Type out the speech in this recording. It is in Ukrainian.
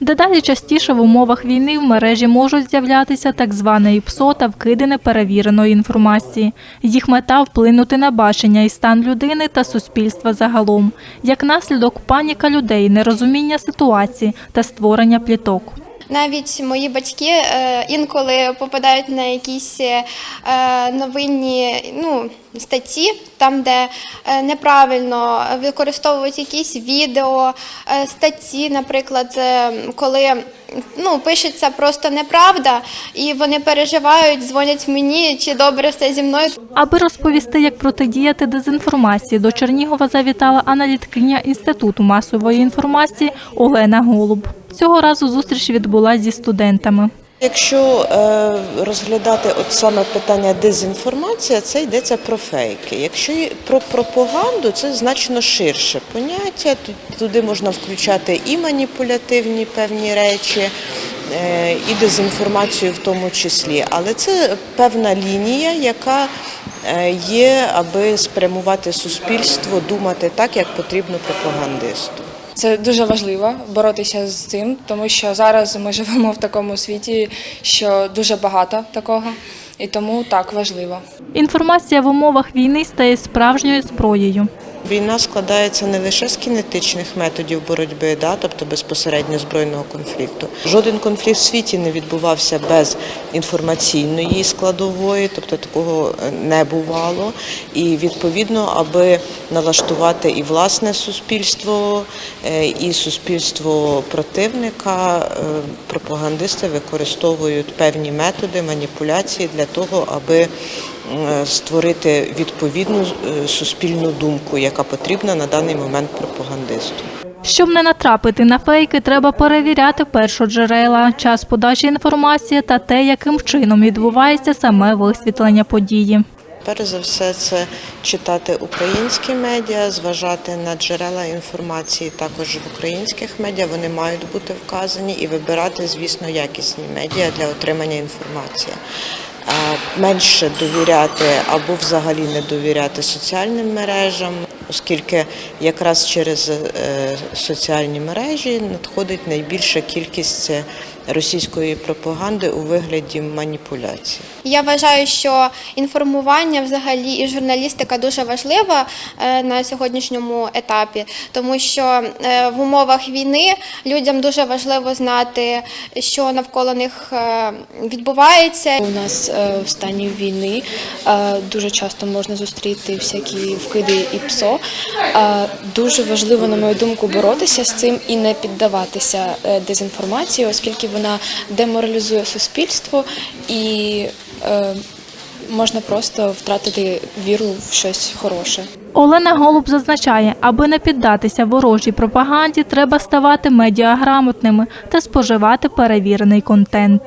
Дедалі частіше в умовах війни в мережі можуть з'являтися так зване ІПСО та вкиди неперевіреної інформації. Їх мета вплинути на бачення і стан людини та суспільства загалом. Як наслідок паніка людей, нерозуміння ситуації та створення пліток. Навіть мої батьки е, інколи попадають на якісь е, новинні ну, статті, там, де е, неправильно використовують якісь відео, е, статті, наприклад, е, коли ну, пишеться просто неправда, і вони переживають, дзвонять мені, чи добре все зі мною. Аби розповісти, як протидіяти дезінформації, до Чернігова завітала аналіткиня Інституту масової інформації Олена Голуб. Цього разу зустріч відбулася зі студентами. Якщо е, розглядати от саме питання дезінформація, це йдеться про фейки. Якщо про пропаганду, це значно ширше поняття. Туди можна включати і маніпулятивні певні речі, е, і дезінформацію в тому числі. Але це певна лінія, яка є, аби спрямувати суспільство думати так, як потрібно пропагандисту. Це дуже важливо боротися з цим, тому що зараз ми живемо в такому світі, що дуже багато такого, і тому так важливо. Інформація в умовах війни стає справжньою зброєю. Війна складається не лише з кінетичних методів боротьби, да, тобто безпосередньо збройного конфлікту. Жоден конфлікт в світі не відбувався без інформаційної складової, тобто такого е, не бувало. І відповідно, аби налаштувати і власне суспільство, е, і суспільство противника, е, пропагандисти використовують певні методи маніпуляції для того, аби створити відповідну е, суспільну думку, яка потрібна на даний момент пропагандисту. Щоб не натрапити на фейки, треба перевіряти першоджерела, час подачі інформації та те, яким чином відбувається саме висвітлення події. Перш за все, це читати українські медіа, зважати на джерела інформації також в українських медіа. Вони мають бути вказані і вибирати, звісно, якісні медіа для отримання інформації. Менше довіряти або взагалі не довіряти соціальним мережам, оскільки якраз через е, соціальні мережі надходить найбільша кількість російської пропаганди у вигляді маніпуляцій. Я вважаю, що інформування взагалі і журналістика дуже важлива е, на сьогоднішньому етапі, тому що е, в умовах війни людям дуже важливо знати, що навколо них е, відбувається. У нас в стані війни дуже часто можна зустріти всякі вкиди і ПСО. Дуже важливо, на мою думку, боротися з цим і не піддаватися дезінформації, оскільки вона деморалізує суспільство і е, можна просто втратити віру в щось хороше. Олена Голуб зазначає, аби не піддатися ворожій пропаганді, треба ставати медіаграмотними та споживати перевірений контент.